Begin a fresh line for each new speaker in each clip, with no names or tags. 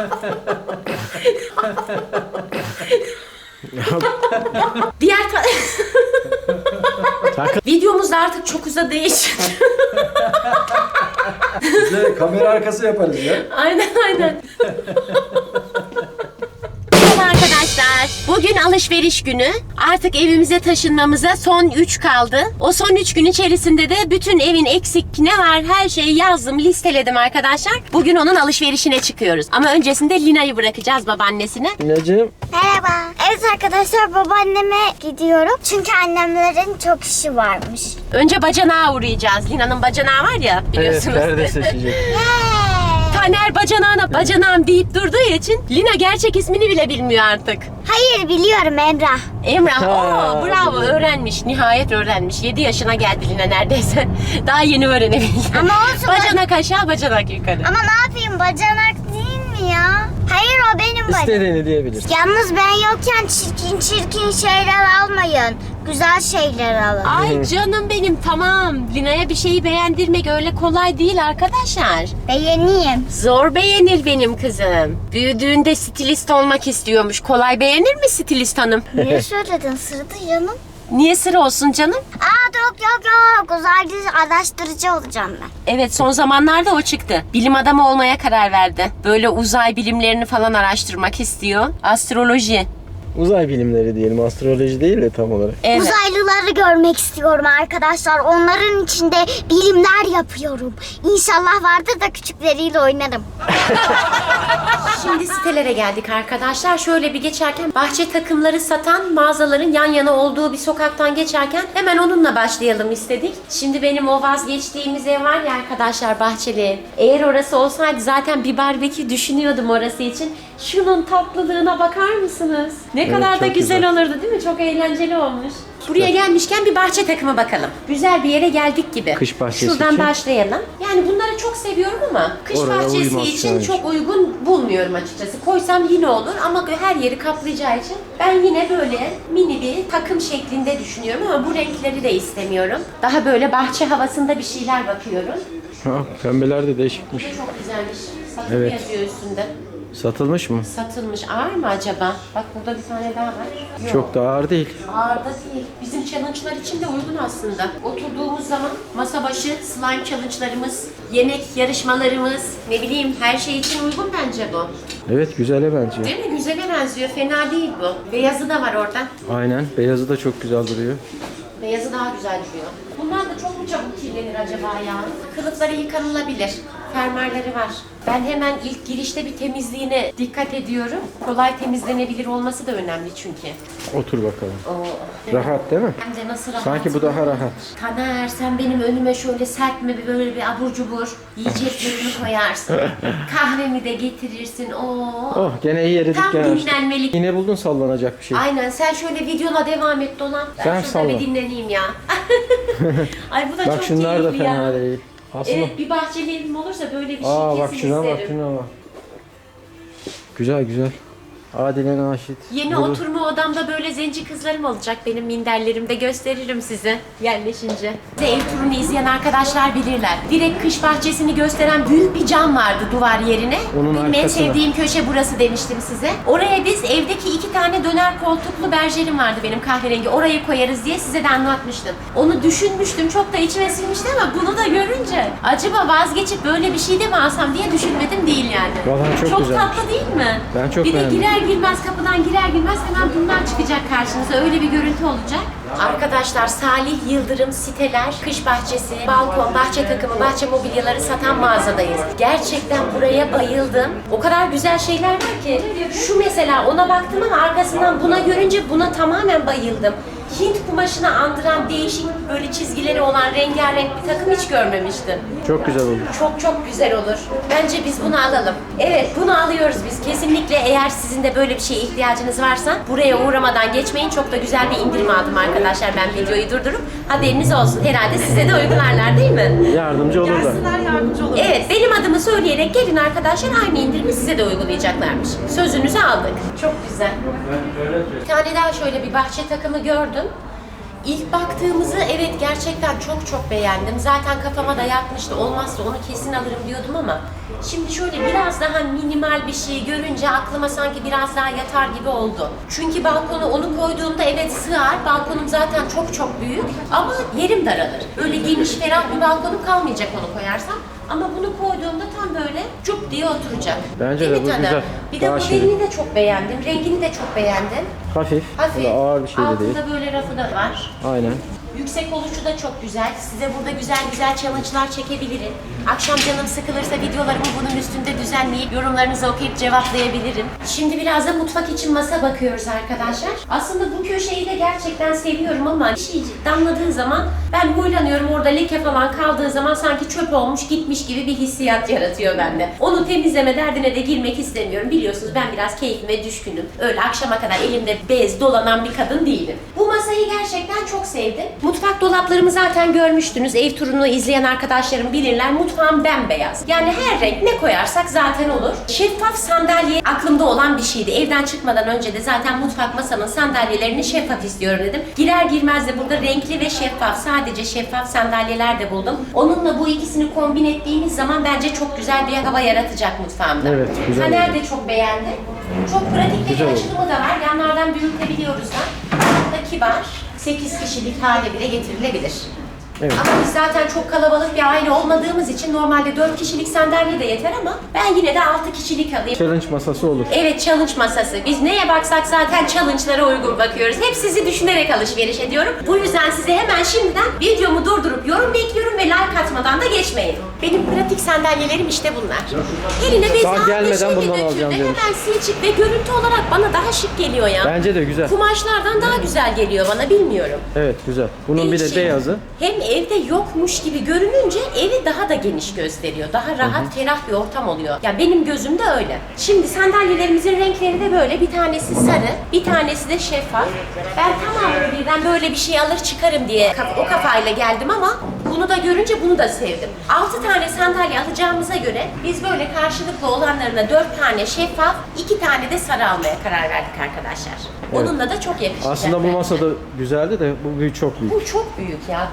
Diğer ta-
Takı-
Videomuz da artık çok için.
Bize kamera arkası yaparız ya.
aynen aynen. Bugün alışveriş günü. Artık evimize taşınmamıza son 3 kaldı. O son 3 gün içerisinde de bütün evin eksik ne var her şeyi yazdım, listeledim arkadaşlar. Bugün onun alışverişine çıkıyoruz. Ama öncesinde Lina'yı bırakacağız babaannesine.
Mineciğim
Merhaba. Evet arkadaşlar babaanneme gidiyorum. Çünkü annemlerin çok işi varmış.
Önce bacanağa uğrayacağız. Lina'nın bacanağı var ya
evet
biliyorsunuz.
perde seçecek.
Taner bacanağına bacanağım deyip durduğu için Lina gerçek ismini bile bilmiyor artık.
Hayır biliyorum Emrah.
Emrah,
Ha,
oo, bravo öğrenmiş. Nihayet öğrenmiş. 7 yaşına geldi Lina neredeyse. Daha yeni öğrenebildi.
Ama olsun.
Bacanak aşağı, bacanak yukarı.
Ama ne yapayım bacanak değil mi ya? Hayır o benim bacanam.
İstediğini diyebilir.
Yalnız ben yokken çirkin çirkin şeyler almayın. Güzel şeyler alın.
Ay canım benim tamam. Lina'ya bir şeyi beğendirmek öyle kolay değil arkadaşlar.
Beğeneyim.
Zor beğenir benim kızım. Büyüdüğünde stilist olmak istiyormuş. Kolay beğenir mi stilist hanım?
Niye söyledin sırdı canım?
Niye sır olsun canım?
Aa yok yok yok. Uzaylı araştırıcı olacağım ben.
Evet son zamanlarda o çıktı. Bilim adamı olmaya karar verdi. Böyle uzay bilimlerini falan araştırmak istiyor. Astroloji.
Uzay bilimleri diyelim astroloji değil de tam olarak.
Evet.
Uzaylıları görmek istiyorum arkadaşlar. Onların içinde bilimler yapıyorum. İnşallah vardır da küçükleriyle oynarım.
Şimdi sitelere geldik arkadaşlar. Şöyle bir geçerken bahçe takımları satan mağazaların yan yana olduğu bir sokaktan geçerken hemen onunla başlayalım istedik. Şimdi benim o vazgeçtiğimiz ev var ya arkadaşlar bahçeli. Eğer orası olsaydı zaten bir barbekü düşünüyordum orası için. Şunun tatlılığına bakar mısınız? Ne
Evet,
kadar da güzel,
güzel.
olurdu değil mi? Çok eğlenceli olmuş. Buraya gelmişken bir bahçe takımı bakalım. Güzel bir yere geldik gibi.
Kış bahçesi
Şuradan
için.
başlayalım. Yani bunları çok seviyorum ama kış
Oraya
bahçesi için
yani.
çok uygun bulmuyorum açıkçası. Koysam yine olur ama her yeri kaplayacağı için ben yine böyle mini bir takım şeklinde düşünüyorum ama bu renkleri de istemiyorum. Daha böyle bahçe havasında bir şeyler bakıyorum.
Ha, pembeler de değişikmiş.
Bu da çok güzelmiş. Satın
Evet.
yazıyor üstünde.
Satılmış mı?
Satılmış. Ağır mı acaba? Bak burada bir tane daha var. Yok.
Çok da ağır değil.
Ağır da değil. Bizim challenge'lar için de uygun aslında. Oturduğumuz zaman masa başı slime challenge'larımız, yemek yarışmalarımız, ne bileyim her şey için uygun bence bu.
Evet güzele bence.
Değil mi? Güzele benziyor. Fena değil bu. Beyazı da var orada.
Aynen. Beyazı da çok güzel duruyor.
Beyazı daha güzel duruyor. Bunlar da çok mu çabuk kirlenir acaba ya? Kılıfları yıkanılabilir. Fermuarları var. Ben hemen ilk girişte bir temizliğine dikkat ediyorum. Kolay temizlenebilir olması da önemli çünkü.
Otur bakalım.
Oo.
Rahat değil mi?
Hem de nasıl rahat.
Sanki bu daha rahat.
Taner sen benim önüme şöyle sert mi böyle bir abur cubur yiyeceklerimi koyarsın. Kahvemi de getirirsin. Oo.
Oh gene iyi yere
Tam
dükkan açtın.
dinlenmelik.
Yine buldun sallanacak bir şey.
Aynen sen şöyle videona devam et Dolan. Ben
Sen
şurada
salla.
bir dinleneyim ya. Ay bu da
Bak
çok
şunlar da
keyifli
fena
ya.
değil. Aslında.
Evet bir bahçeli evim olursa böyle bir şey
Aa bak
kesin
şuna bak şuna bak. Güzel güzel. Adile Naşit.
Yeni
Bunu-
oturma odamda böyle zenci kızlarım olacak benim minderlerimde gösteririm size yerleşince. Size ev turunu izleyen arkadaşlar bilirler. Direkt kış bahçesini gösteren büyük bir cam vardı duvar yerine.
Onun
benim en
arkasına.
sevdiğim köşe burası demiştim size. Oraya biz evdeki iki tane döner koltuklu berjerim vardı benim kahverengi. Orayı koyarız diye size de anlatmıştım. Onu düşünmüştüm çok da içime sinmişti ama bunu da görünce acaba vazgeçip böyle bir şey de mi alsam diye düşünmedim değil yani.
Vallahi çok güzelmiş.
tatlı değil mi?
Ben çok
bir de
beğendim.
girer girmez kapıdan girer girmez hemen bunlar çıkacak karşınıza. Öyle bir görüntü olacak. Arkadaşlar Salih Yıldırım siteler, kış bahçesi, balkon, bahçe takımı, bahçe mobilyaları satan mağazadayız. Gerçekten buraya bayıldım. O kadar güzel şeyler var ki. Şu mesela ona baktım ama arkasından buna görünce buna tamamen bayıldım. Hint kumaşını andıran değişik böyle çizgileri olan rengarenk bir takım hiç görmemiştim.
Çok güzel oldu.
Çok çok güzel olur. Bence biz bunu alalım. Evet bunu alıyoruz biz. Kesinlikle eğer sizin de böyle bir şeye ihtiyacınız varsa buraya uğramadan geçmeyin. Çok da güzel bir indirim aldım arkadaşlar ben videoyu durdurup. Haberiniz olsun. Herhalde size de uygularlar değil mi?
Yardımcı olurlar.
Gelsinler yardımcı olur.
Evet benim adımı söyleyerek gelin arkadaşlar aynı indirimi size de uygulayacaklarmış. Sözünüzü aldık. Çok güzel. Bir tane daha şöyle bir bahçe takımı gördüm. İlk baktığımızı evet gerçekten çok çok beğendim. Zaten kafama da yatmıştı. Olmazsa onu kesin alırım diyordum ama şimdi şöyle biraz daha minimal bir şey görünce aklıma sanki biraz daha yatar gibi oldu. Çünkü balkona onu koyduğumda evet sığar. Balkonum zaten çok çok büyük ama yerim daralır. Öyle geniş ferah bir balkonum kalmayacak onu koyarsam. Ama bunu koyduğumda tam böyle cup diye oturacak.
Bence
Değil
de
mi
bu
Taner?
güzel.
Bir de
Daha
modelini
şirin.
de çok beğendim. Rengini de çok beğendim.
Hafif.
Hafif.
Böyle ağır bir şey de değil.
Altında böyle rafı da var.
Aynen.
Yüksek oluşu da çok güzel. Size burada güzel güzel challenge'lar çekebilirim. Akşam canım sıkılırsa videolarımı bunun üstünde düzenleyip yorumlarınızı okuyup cevaplayabilirim. Şimdi biraz da mutfak için masa bakıyoruz arkadaşlar. Aslında bu köşeyi de gerçekten seviyorum ama bir şey damladığı zaman ben huylanıyorum. Orada leke falan kaldığı zaman sanki çöp olmuş gitmiş gibi bir hissiyat yaratıyor bende. Onu temizleme derdine de girmek istemiyorum. Biliyorsunuz ben biraz keyfime düşkünüm. Öyle akşama kadar elimde bez dolanan bir kadın değilim. Bu masayı gerçekten çok sevdim. Mutfak dolaplarımı zaten görmüştünüz. Ev turunu izleyen arkadaşlarım bilirler. Mutfağım bembeyaz. Yani her renk ne koyarsak zaten olur. Şeffaf sandalye aklımda olan bir şeydi. Evden çıkmadan önce de zaten mutfak masamın sandalyelerini şeffaf istiyorum dedim. Girer girmez de burada renkli ve şeffaf, sadece şeffaf sandalyeler de buldum. Onunla bu ikisini kombin ettiğimiz zaman bence çok güzel bir hava yaratacak mutfağımda.
Evet, güzel
Taner de çok beğendi. Çok pratik bir açılımı da var. Yanlardan büyütebiliyoruz da. Kibar. 8 kişilik hale bile getirilebilir.
Evet.
Ama biz zaten çok kalabalık bir aile olmadığımız için normalde 4 kişilik sandalye de yeter ama ben yine de 6 kişilik alayım.
Challenge masası olur.
Evet challenge masası. Biz neye baksak zaten challenge'lara uygun bakıyoruz. Hep sizi düşünerek alışveriş ediyorum. Bu yüzden size hemen şimdiden videomu durdurup yorum bekliyorum ve like atmadan da geçmeyin. Benim pratik sandalyelerim işte bunlar. Eline bez
Daha
aldı,
gelmeden
şeyle
bundan alacağım.
Hemen silçik ve görüntü olarak bana daha şık geliyor ya.
Bence de güzel.
Kumaşlardan daha güzel geliyor bana bilmiyorum.
Evet güzel. Bunun bir de
Değişik.
beyazı.
Hem evde yokmuş gibi görününce evi daha da geniş gösteriyor. Daha rahat, ferah bir ortam oluyor. Ya benim gözümde öyle. Şimdi sandalyelerimizin renkleri de böyle. Bir tanesi sarı, bir tanesi de şeffaf. Ben tamamını birden böyle bir şey alır çıkarım diye kaf- o kafayla geldim ama bunu da görünce bunu da sevdim. 6 tane sandalye alacağımıza göre biz böyle karşılıklı olanlarına 4 tane şeffaf, 2 tane de sarı almaya karar verdik arkadaşlar. Onunla da çok yakışacak.
Aslında bu
bence.
masada güzeldi de bu büyük çok büyük.
Bu çok büyük ya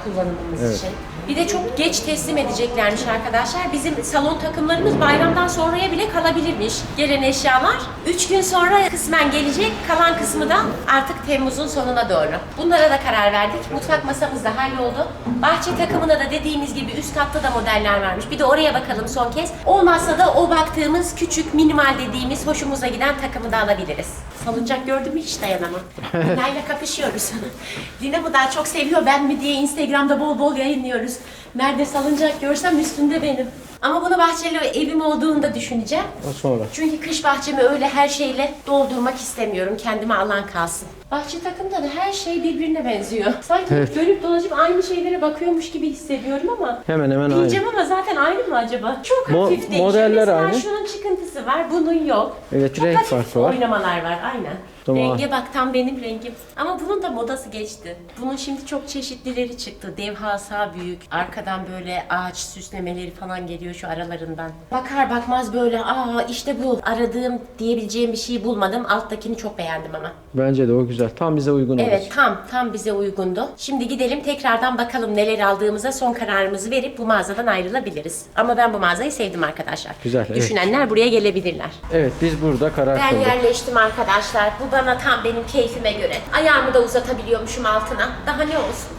kullanımımız
Evet.
için. Bir de çok geç teslim edeceklermiş arkadaşlar. Bizim salon takımlarımız bayramdan sonraya bile kalabilirmiş. Gelen eşyalar 3 gün sonra kısmen gelecek. Kalan kısmı da artık Temmuz'un sonuna doğru. Bunlara da karar verdik. Mutfak masamız da halloldu. Bahçe takımına da dediğimiz gibi üst katta da modeller varmış. Bir de oraya bakalım son kez. Olmazsa da o baktığımız küçük minimal dediğimiz hoşumuza giden takımı da alabiliriz. Salıncak gördüm mü hiç dayanamam. Lina'yla kapışıyoruz. Lina mı daha çok seviyor ben mi diye Instagram'da bol bol yayınlıyoruz. Nerede salıncak görsem üstünde benim. Ama bunu bahçeli evim olduğunda düşüneceğim.
O sonra.
Çünkü kış bahçemi öyle her şeyle doldurmak istemiyorum. Kendime alan kalsın. Bahçe takımda da her şey birbirine benziyor. Sanki
Evet.
dönüp dolaşıp aynı şeylere bakıyormuş gibi hissediyorum ama
Hemen hemen aynı.
Diyeceğim ama zaten aynı mı acaba? Çok
Mo-
hafif değişiyor.
modeller
Mesela
aynı.
şunun çıkıntısı var, bunun yok.
Evet,
Çok
renk
hafif
farkı var.
oynamalar var, aynen.
Tamam.
Renge bak tam benim rengim. Ama bunun da modası geçti. Bunun şimdi çok çeşitlileri çıktı. Devhasa büyük. Arkadan böyle ağaç süslemeleri falan geliyor şu aralarından. Bakar bakmaz böyle aa işte bu aradığım diyebileceğim bir şeyi bulmadım. Alttakini çok beğendim ama.
Bence de o güzel. Tam bize uygun olur.
Evet tam tam bize uygundu. Şimdi gidelim tekrardan bakalım neler aldığımıza son kararımızı verip bu mağazadan ayrılabiliriz. Ama ben bu mağazayı sevdim arkadaşlar.
Güzel, evet.
Düşünenler buraya gelebilirler.
Evet biz burada karar
Ben
kıldık.
yerleştim arkadaşlar. Bu bana tam benim keyfime göre. Ayağımı da uzatabiliyormuşum altına. Daha ne olsun?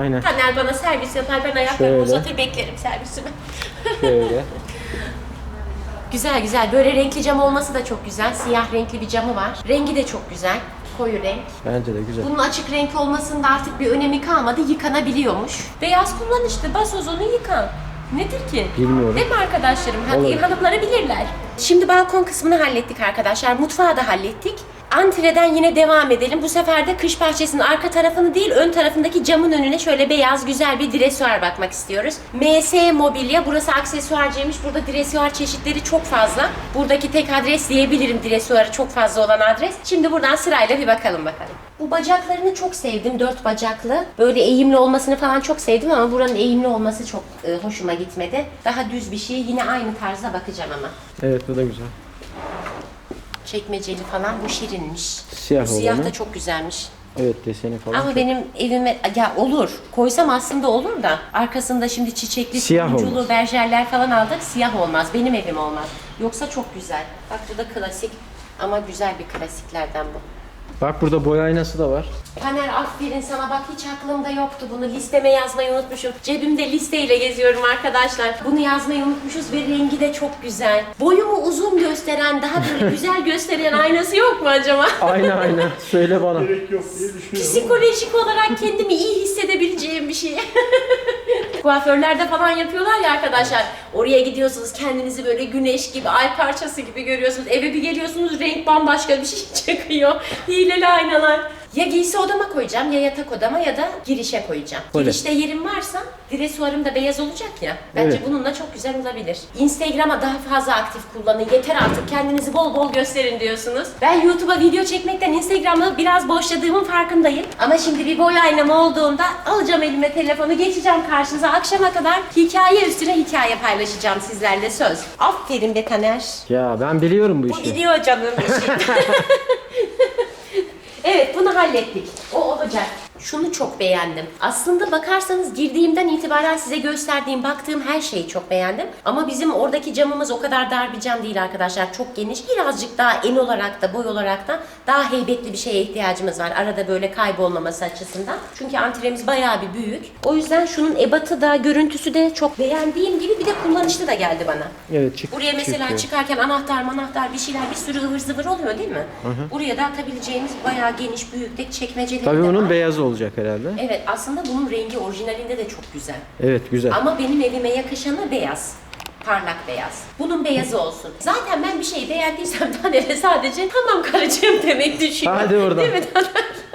Aynen.
Taner bana servis yapar. Ben ayaklarımı
Şöyle.
uzatır beklerim servisimi.
Şöyle.
güzel güzel. Böyle renkli cam olması da çok güzel. Siyah renkli bir camı var. Rengi de çok güzel. Koyu renk.
Bence de güzel.
Bunun açık renk olmasında artık bir önemi kalmadı. Yıkanabiliyormuş. Beyaz kullan işte. Bas ozonu yıkan. Nedir ki?
Bilmiyorum.
Değil mi arkadaşlarım? Hadi
Olur.
ev hanımları bilirler. Şimdi balkon kısmını hallettik arkadaşlar. Mutfağı da hallettik. Antreden yine devam edelim. Bu sefer de kış bahçesinin arka tarafını değil ön tarafındaki camın önüne şöyle beyaz güzel bir dresuar bakmak istiyoruz. MS Mobilya. Burası aksesuarcıymış. Burada dresuar çeşitleri çok fazla. Buradaki tek adres diyebilirim dresuarı çok fazla olan adres. Şimdi buradan sırayla bir bakalım bakalım. Bu bacaklarını çok sevdim. Dört bacaklı. Böyle eğimli olmasını falan çok sevdim ama buranın eğimli olması çok e, hoşuma gitmedi. Daha düz bir şey. Yine aynı tarzda bakacağım ama.
Evet bu da güzel.
Çekmeceli falan bu şirinmiş.
Siyah
bu siyah
olanı.
da çok güzelmiş.
Evet deseni falan.
Ama
çok-
benim evime ya olur. Koysam aslında olur da arkasında şimdi çiçekli,
Siyah
turunculu berjerler falan aldık. Siyah olmaz. Benim evim olmaz. Yoksa çok güzel. Bak bu da klasik ama güzel bir klasiklerden bu.
Bak burada boy aynası da var.
Taner aferin sana bak hiç aklımda yoktu bunu listeme yazmayı unutmuşum. Cebimde listeyle geziyorum arkadaşlar. Bunu yazmayı unutmuşuz ve rengi de çok güzel. Boyumu uzun gösteren daha böyle güzel gösteren aynası yok mu acaba?
Aynı aynı. Söyle bana.
Psikolojik olarak kendimi iyi hissedebileceğim bir şey. Kuaförlerde falan yapıyorlar ya arkadaşlar. Oraya gidiyorsunuz kendinizi böyle güneş gibi, ay parçası gibi görüyorsunuz. Eve bir geliyorsunuz renk bambaşka bir şey çıkıyor. Hileli aynalar. Ya giysi odama koyacağım ya yatak odama ya da girişe koyacağım.
Öyle.
Girişte yerim varsa dresuarım da beyaz olacak ya. Bence
Evet.
bununla çok güzel olabilir. Instagram'a daha fazla aktif kullanın. Yeter artık kendinizi bol bol gösterin diyorsunuz. Ben YouTube'a video çekmekten Instagram'ı biraz boşladığımın farkındayım. Ama şimdi bir boy aynam olduğunda alacağım elime telefonu geçeceğim karşınıza. Akşama kadar hikaye üstüne hikaye paylaşacağım sizlerle söz. Aferin be Taner.
Ya ben biliyorum bu
Bu
işi.
biliyor canım işi. evet bunu hallettik. O olacak. Şunu çok beğendim. Aslında bakarsanız girdiğimden itibaren size gösterdiğim, baktığım her şeyi çok beğendim. Ama bizim oradaki camımız o kadar dar bir cam değil arkadaşlar. Çok geniş. Birazcık daha en olarak da boy olarak da daha heybetli bir şeye ihtiyacımız var. Arada böyle kaybolmaması açısından. Çünkü antremiz bayağı bir büyük. O yüzden şunun ebatı da, görüntüsü de çok beğendiğim gibi bir de kullanışlı da geldi bana.
Evet çık.
Buraya mesela
çıkıyor.
çıkarken anahtar manahtar bir şeyler bir sürü ıvır zıvır oluyor değil mi? Buraya da atabileceğimiz bayağı geniş büyük de çekmeceleri
Tabii
de
onun
var.
beyazı olacak herhalde.
Evet aslında bunun rengi orijinalinde de çok güzel.
Evet güzel.
Ama benim evime yakışanı beyaz. Parlak beyaz. Bunun beyazı olsun. Zaten ben bir şeyi beğendiysem Taner'e sadece tamam karıcığım demek düşüyor.
Hadi oradan.
Değil mi Taner?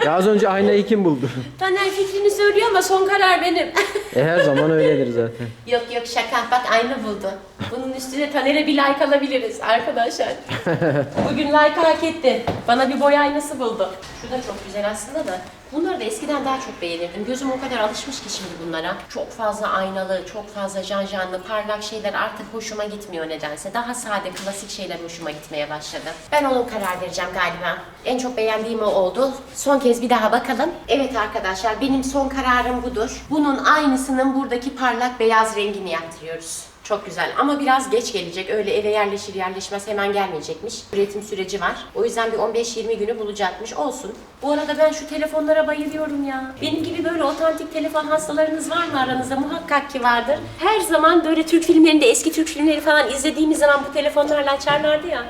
Ya az önce aynayı kim buldu?
Taner fikrini söylüyor ama son karar benim.
e her zaman öyledir zaten.
Yok yok şaka bak aynı buldu. Bunun üstüne Taner'e bir like alabiliriz arkadaşlar. Bugün like hak etti. Bana bir boy aynası buldu. Şu da çok güzel aslında da. Bunları da eskiden daha çok beğenirdim. Gözüm o kadar alışmış ki şimdi bunlara. Çok fazla aynalı, çok fazla janjanlı, parlak şeyler artık hoşuma gitmiyor nedense. Daha sade, klasik şeyler hoşuma gitmeye başladı. Ben onun karar vereceğim galiba. En çok beğendiğim o oldu. Son kez bir daha bakalım. Evet arkadaşlar benim son kararım budur. Bunun aynısının buradaki parlak beyaz rengini yaptırıyoruz. Çok güzel ama biraz geç gelecek. Öyle eve yerleşir yerleşmez hemen gelmeyecekmiş. Üretim süreci var. O yüzden bir 15-20 günü bulacakmış. Olsun. Bu arada ben şu telefonlara bayılıyorum ya. Benim gibi böyle otantik telefon hastalarınız var mı aranızda? Muhakkak ki vardır. Her zaman böyle Türk filmlerinde eski Türk filmleri falan izlediğimiz zaman bu telefonlarla açarlardı ya.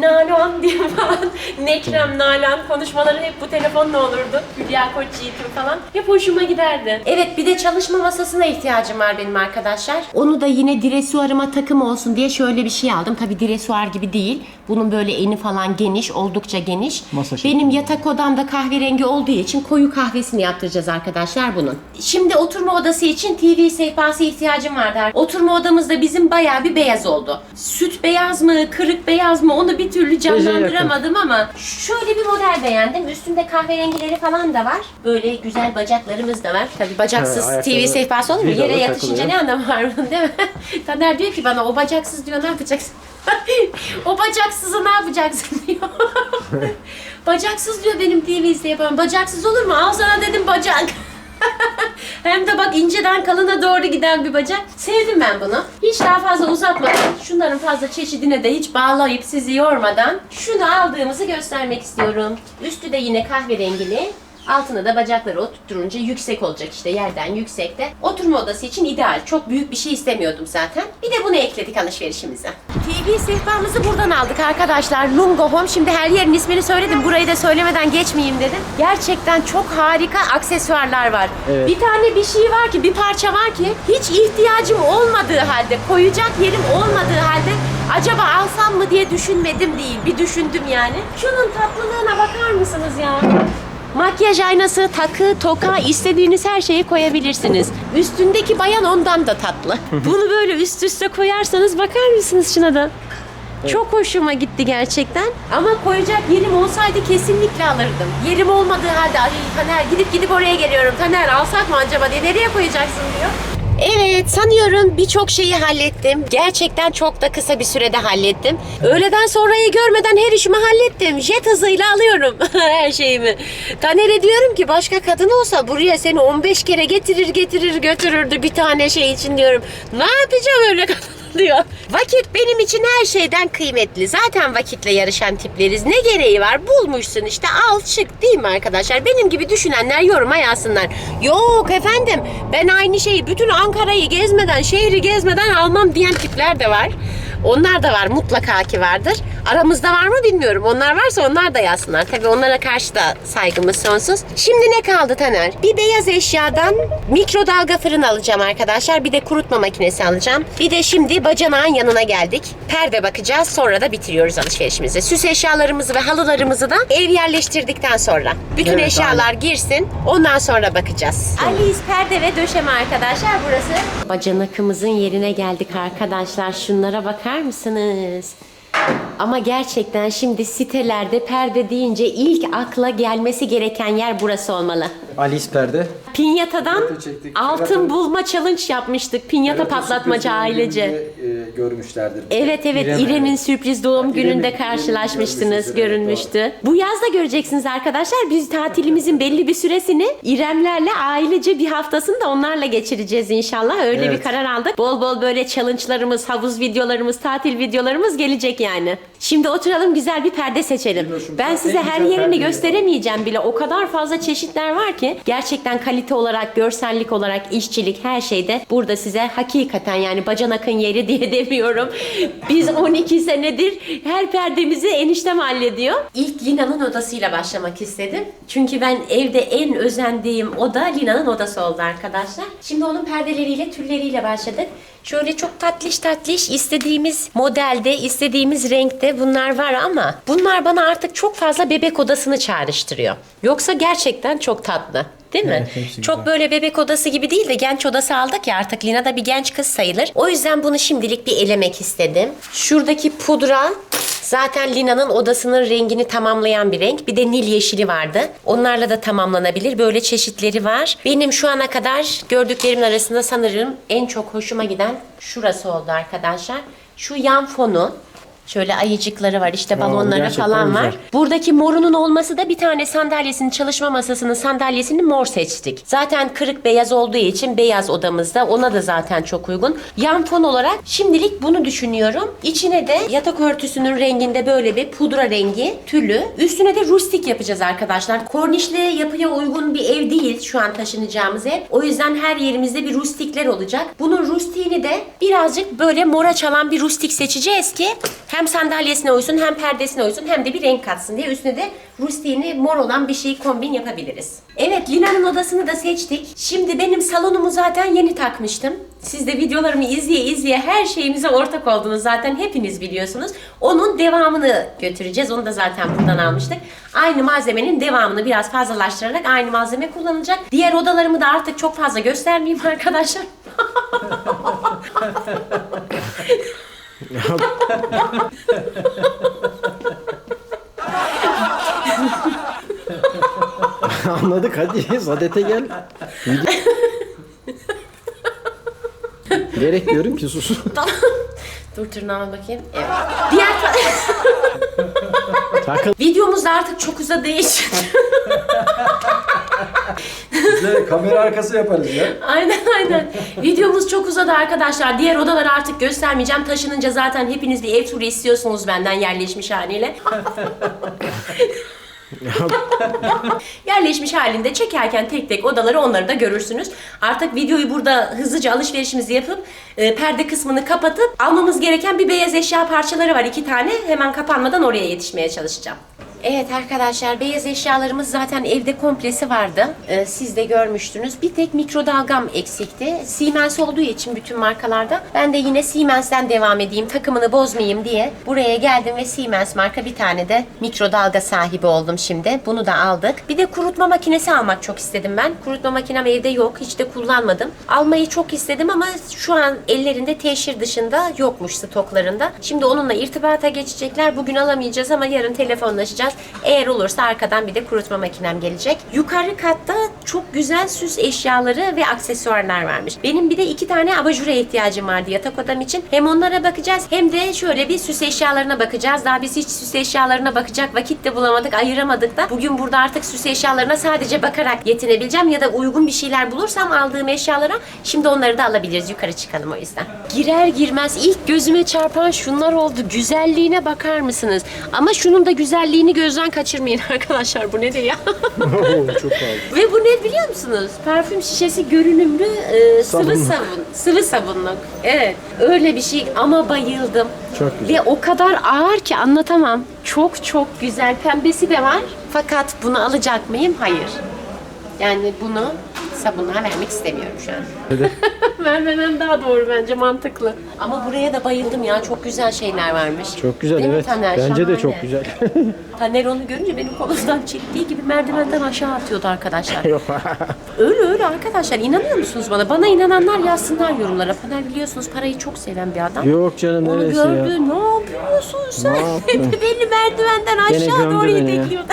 Nalan diye falan. Nekrem, Nalan konuşmaları hep bu telefonla olurdu. Hülya Koç Yiğit'in falan. Hep hoşuma giderdi. Evet bir de çalışma masasına ihtiyacım var benim arkadaşlar. Onu da yine dresuarıma takım olsun diye şöyle bir şey aldım. Tabi dresuar gibi değil. Bunun böyle eni falan geniş, oldukça geniş.
Masa.
Benim yatak odamda kahverengi olduğu için koyu kahvesini yaptıracağız arkadaşlar bunun. Şimdi oturma odası için TV sehpası ihtiyacım vardı. Oturma odamızda bizim bayağı bir beyaz oldu. Süt beyaz mı, kırık beyaz mı onu bir türlü canlandıramadım ama şöyle bir model beğendim. Üstünde kahverengileri falan da var. Böyle güzel bacaklarımız da var. Tabii bacaksız
Ha,
TV sehpası olur mu?
vidalı
Yere yatışınca
takılıyor.
ne anlamı var bunun değil mi? Taner diyor ki bana o bacaksız diyor ne yapacaksın? o bacaksızı ne yapacaksın diyor. bacaksız diyor benim TV izleyemem. Bacaksız olur mu? Al sana dedim bacak. Hem de bak inceden kalına doğru giden bir bacak. Sevdim ben bunu. Hiç daha fazla uzatmadan, şunların fazla çeşidine de hiç bağlayıp sizi yormadan şunu aldığımızı göstermek istiyorum. Üstü de yine kahverengili. Altına da bacakları oturtunca yüksek olacak işte yerden yüksekte. Oturma odası için ideal. Çok büyük bir şey istemiyordum zaten. Bir de bunu ekledik alışverişimize. TV sehpamızı buradan aldık arkadaşlar. Lungo Home. Şimdi her yerin ismini söyledim. Burayı da söylemeden geçmeyeyim dedim. Gerçekten çok harika aksesuarlar var.
Evet.
Bir tane bir şey var ki, bir parça var ki hiç ihtiyacım olmadığı halde, koyacak yerim olmadığı halde acaba alsam mı diye düşünmedim değil. Bir düşündüm yani. Şunun tatlılığına bakar mısınız ya? Makyaj aynası, takı, toka istediğiniz her şeyi koyabilirsiniz. Üstündeki bayan ondan da tatlı. Bunu böyle üst üste koyarsanız bakar mısınız şuna da? Çok hoşuma gitti gerçekten. Ama koyacak yerim olsaydı kesinlikle alırdım. Yerim olmadığı halde ay Taner gidip gidip oraya geliyorum. Taner alsak mı acaba diye nereye koyacaksın diyor. Evet sanıyorum birçok şeyi hallettim. Gerçekten çok da kısa bir sürede hallettim. Öğleden sonrayı görmeden her işimi hallettim. Jet hızıyla alıyorum her şeyimi. Taner'e diyorum ki başka kadın olsa buraya seni 15 kere getirir getirir götürürdü bir tane şey için diyorum. Ne yapacağım öyle kadın diyor. Vakit benim için her şeyden kıymetli. Zaten vakitle yarışan tipleriz. Ne gereği var? Bulmuşsun işte al çık değil mi arkadaşlar? Benim gibi düşünenler yoruma yazsınlar. Yok efendim ben aynı şeyi bütün Ankara'yı gezmeden, şehri gezmeden almam diyen tipler de var. Onlar da var mutlaka ki vardır. Aramızda var mı bilmiyorum. Onlar varsa onlar da yazsınlar. Tabii onlara karşı da saygımız sonsuz. Şimdi ne kaldı Taner? Bir beyaz eşyadan mikrodalga fırın alacağım arkadaşlar. Bir de kurutma makinesi alacağım. Bir de şimdi bacanağın yanına geldik. Perde bakacağız. Sonra da bitiriyoruz alışverişimizi. Süs eşyalarımızı ve halılarımızı da ev yerleştirdikten sonra. Bütün
Evet,
eşyalar girsin. Ondan sonra bakacağız. Alice perde ve döşeme arkadaşlar burası. Bacanakımızın yerine geldik arkadaşlar. Şunlara bakar mısınız? Ama gerçekten şimdi sitelerde perde deyince ilk akla gelmesi gereken yer burası olmalı.
Alice perde.
Pinyatadan
Pinyata çektik.
altın
Pinyata-
bulma challenge yapmıştık. Pinyata patlatmaca ailece.
e, görmüşlerdir.
Evet evet
İrem.
İrem'in sürpriz doğum
İrem'in-
gününde
İrem'in
karşılaşmıştınız,
evet,
görünmüştü. Bu yaz da göreceksiniz arkadaşlar. Biz tatilimizin belli bir süresini İremlerle ailece bir haftasını da onlarla geçireceğiz inşallah. Öyle bir karar aldık. Bol bol böyle challenge'larımız, havuz videolarımız, tatil videolarımız gelecek yani. Şimdi oturalım güzel bir perde seçelim.
Bilmiyorum,
Ben
en
size her yerini gösteremeyeceğim bile. O kadar fazla çeşitler var ki gerçekten kalite olarak, görsellik olarak, işçilik her şeyde burada size hakikaten yani bacanakın yeri diye demiyorum. Biz 12 senedir her perdemizi eniştem hallediyor. İlk Lina'nın odasıyla başlamak istedim. Çünkü ben evde en özendiğim oda Lina'nın odası oldu arkadaşlar. Şimdi onun perdeleriyle, tülleriyle başladık. Şöyle çok tatlış tatlış istediğimiz modelde, istediğimiz renkte bunlar var ama bunlar bana artık çok fazla bebek odasını çağrıştırıyor. Yoksa gerçekten çok tatlı. Değil mi?
Evet,
çok
güzel.
böyle bebek odası gibi değil de genç odası aldık ya artık Lina da bir genç kız sayılır. O yüzden bunu şimdilik bir elemek istedim. Şuradaki pudra Zaten Lina'nın odasının rengini tamamlayan bir renk. Bir de nil yeşili vardı. Onlarla da tamamlanabilir. Böyle çeşitleri var. Benim şu ana kadar gördüklerimin arasında sanırım en çok hoşuma giden şurası oldu arkadaşlar. Şu yan fonu. Şöyle ayıcıkları var işte balonları
gerçekten
falan var.
güzel.
Buradaki morunun olması da bir tane sandalyesinin çalışma masasının sandalyesini mor seçtik. Zaten kırık beyaz olduğu için beyaz odamızda ona da zaten çok uygun. Yan fon olarak şimdilik bunu düşünüyorum. İçine de yatak örtüsünün renginde böyle bir pudra rengi tülü. Üstüne de rustik yapacağız arkadaşlar. Kornişli yapıya uygun bir ev değil şu an taşınacağımız ev. O yüzden her yerimizde bir rustikler olacak. Bunun rustiğini de birazcık böyle mora çalan bir rustik seçeceğiz ki hem sandalyesine uysun hem perdesine uysun hem de bir renk katsın diye üstüne de rustiğini mor olan bir şey kombin yapabiliriz. Evet Lina'nın odasını da seçtik. Şimdi benim salonumu zaten yeni takmıştım. Siz de videolarımı izleye izleye her şeyimize ortak oldunuz zaten hepiniz biliyorsunuz. Onun devamını götüreceğiz. Onu da zaten buradan almıştık. Aynı malzemenin devamını biraz fazlalaştırarak aynı malzeme kullanılacak. Diğer odalarımı da artık çok fazla göstermeyeyim arkadaşlar.
Anladık hadi Zadete gel. Gerek diyorum ki sus.
Dur tırnağıma bakayım. Evet. Diğer ta-
Takıl.
videomuz da artık çok uzadığı için.
Kamera arkası yaparız ya.
aynen aynen. Videomuz çok uzadı arkadaşlar. Diğer odaları artık göstermeyeceğim. Taşınınca zaten hepiniz bir ev turu istiyorsunuz benden yerleşmiş haliyle. yerleşmiş halinde çekerken tek tek odaları onları da görürsünüz. Artık videoyu burada hızlıca alışverişimizi yapıp e, perde kısmını kapatıp almamız gereken bir beyaz eşya parçaları var iki tane. Hemen kapanmadan oraya yetişmeye çalışacağım. Evet arkadaşlar beyaz eşyalarımız zaten evde komplesi vardı. Ee, siz de görmüştünüz. Bir tek mikrodalgam eksikti. Siemens olduğu için bütün markalarda. Ben de yine Siemens'ten devam edeyim. Takımını bozmayayım diye buraya geldim ve Siemens marka bir tane de mikrodalga sahibi oldum şimdi. Bunu da aldık. Bir de kurutma makinesi almak çok istedim ben. Kurutma makinem evde yok. Hiç de kullanmadım. Almayı çok istedim ama şu an ellerinde teşhir dışında yokmuş stoklarında. Şimdi onunla irtibata geçecekler. Bugün alamayacağız ama yarın telefonlaşacağız. Eğer olursa arkadan bir de kurutma makinem gelecek. Yukarı katta çok güzel süs eşyaları ve aksesuarlar varmış. Benim bir de iki tane abajüre ihtiyacım vardı yatak odam için. Hem onlara bakacağız hem de şöyle bir süs eşyalarına bakacağız. Daha biz hiç süs eşyalarına bakacak vakit de bulamadık, ayıramadık da. Bugün burada artık süs eşyalarına sadece bakarak yetinebileceğim ya da uygun bir şeyler bulursam aldığım eşyalara şimdi onları da alabiliriz. Yukarı çıkalım o yüzden. Girer girmez ilk gözüme çarpan şunlar oldu. Güzelliğine bakar mısınız? Ama şunun da güzelliğini gözden kaçırmayın arkadaşlar. Bu nedir ya?
çok pahalı.
Ve bu ne biliyor musunuz? Parfüm şişesi görünümlü e, sıvı
Sabunluk.
sabun. Sıvı sabunluk. Evet. Öyle bir şey ama bayıldım.
Çok güzel.
Ve o kadar ağır ki anlatamam. Çok çok güzel. Pembesi de var. Fakat bunu alacak mıyım? Hayır. Yani bunu sabunluğa vermek istemiyorum şu an. Vermemem daha doğru bence mantıklı. Ama buraya da bayıldım ya. Çok güzel şeyler varmış.
Çok güzel
Değil mi
evet.
Taner?
Bence de
Şahane.
çok güzel.
Taner onu görünce benim kolumdan çektiği gibi merdivenden aşağı atıyordu arkadaşlar.
Yok.
Öyle öyle arkadaşlar. İnanıyor musunuz bana? Bana inananlar yazsınlar yorumlara. Taner biliyorsunuz parayı çok seven bir adam.
Yok canım
Onu
neresi
gördü.
ya?
Ne yapıyorsun sen?
Ne yaptın?
beni merdivenden
Gene
aşağı
gömdü
doğru
beni ya.
itekliyordu.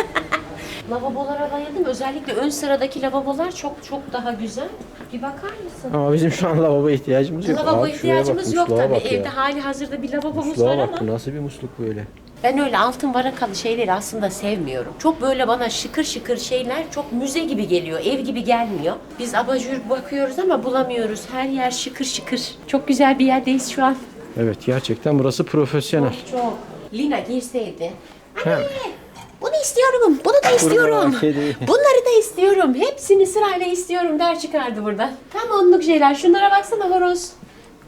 Lavabolara bayıldım. Özellikle ön sıradaki lavabolar çok çok daha güzel. Bir bakar mısın?
Ama bizim şu an lavabo ihtiyacımız yok.
Lavabo
Abi
ihtiyacımız
bak,
yok
musluğa
tabii.
bak ya.
Evde hali hazırda bir lavabomuz
Musluğa
var
bak
ama
nasıl bir musluk böyle?
ben öyle altın varakalı şeyleri aslında sevmiyorum. Çok böyle bana şıkır şıkır şeyler çok müze gibi geliyor. Ev gibi gelmiyor. Biz abajur bakıyoruz ama bulamıyoruz. Her yer şıkır şıkır. Çok güzel bir yerdeyiz şu an.
Evet gerçekten burası profesyonel.
Çok. Lina girseydi. Anne bunu istiyorum, bunu da istiyorum. Bunları da istiyorum. Hepsini sırayla istiyorum der çıkardı burada. Tam onluk şeyler. Şunlara baksana horoz.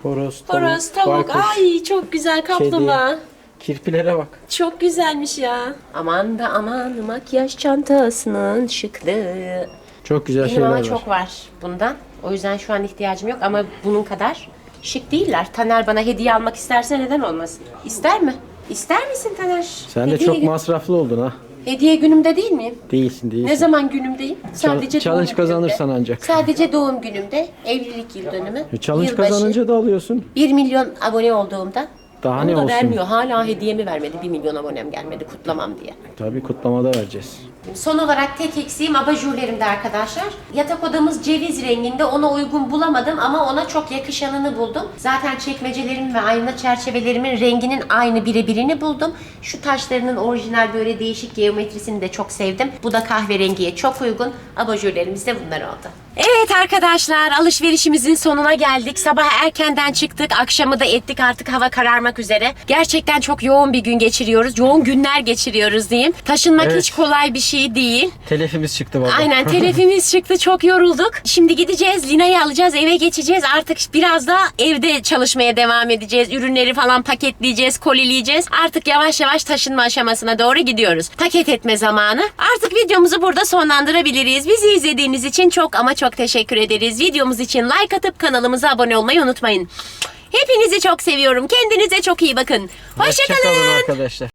Horoz, tavuk,
Horoz, tavuk.
baykuş,
Ay çok güzel kaplumbağa.
kirpilere bak.
Çok güzelmiş ya. Aman da aman makyaj çantasının şıklığı.
Çok güzel
Benim
şeyler
ama
var.
çok var bundan. O yüzden şu an ihtiyacım yok ama bunun kadar şık değiller. Taner bana hediye almak isterse neden olmasın? İster mi? İster misin Taner?
Sen de
Hediye
çok
gün-
masraflı oldun ha.
Hediye günümde değil miyim?
Değilsin değilsin.
Ne zaman günümdeyim? Sadece
challenge
doğum
kazanırsan
günümde.
ancak.
Sadece doğum günümde, evlilik yıl dönümü,
E, Challenge
yılbaşı.
kazanınca da alıyorsun.
1 milyon abone olduğumda
Daha
onu
ne
da
olsun?
vermiyor. Hala hediyemi vermedi. 1 milyon abonem gelmedi kutlamam diye.
Tabii kutlamada vereceğiz.
Son olarak tek eksiğim abajurlerimde arkadaşlar. Yatak odamız ceviz renginde. Ona uygun bulamadım ama ona çok yakışanını buldum. Zaten çekmecelerim ve ayna çerçevelerimin renginin aynı birebirini buldum. Şu taşlarının orijinal böyle değişik geometrisini de çok sevdim. Bu da kahverengiye çok uygun. Abajurlerimiz de bunlar oldu. Evet arkadaşlar alışverişimizin sonuna geldik. Sabah erkenden çıktık. Akşamı da ettik artık hava kararmak üzere. Gerçekten çok yoğun bir gün geçiriyoruz. Yoğun günler geçiriyoruz diyeyim. Taşınmak
Evet.
hiç kolay bir şey değil.
Telefimiz çıktı baba.
Aynen telefimiz çıktı çok yorulduk. Şimdi gideceğiz Lina'yı alacağız eve geçeceğiz. Artık biraz da evde çalışmaya devam edeceğiz. Ürünleri falan paketleyeceğiz, kolileyeceğiz. Artık yavaş yavaş taşınma aşamasına doğru gidiyoruz. Paket etme zamanı. Artık videomuzu burada sonlandırabiliriz. Bizi izlediğiniz için çok ama çok teşekkür ederiz. Videomuz için like atıp kanalımıza abone olmayı unutmayın. Hepinizi çok seviyorum. Kendinize çok iyi bakın. Hoşçakalın.
Hoşçakalın arkadaşlar.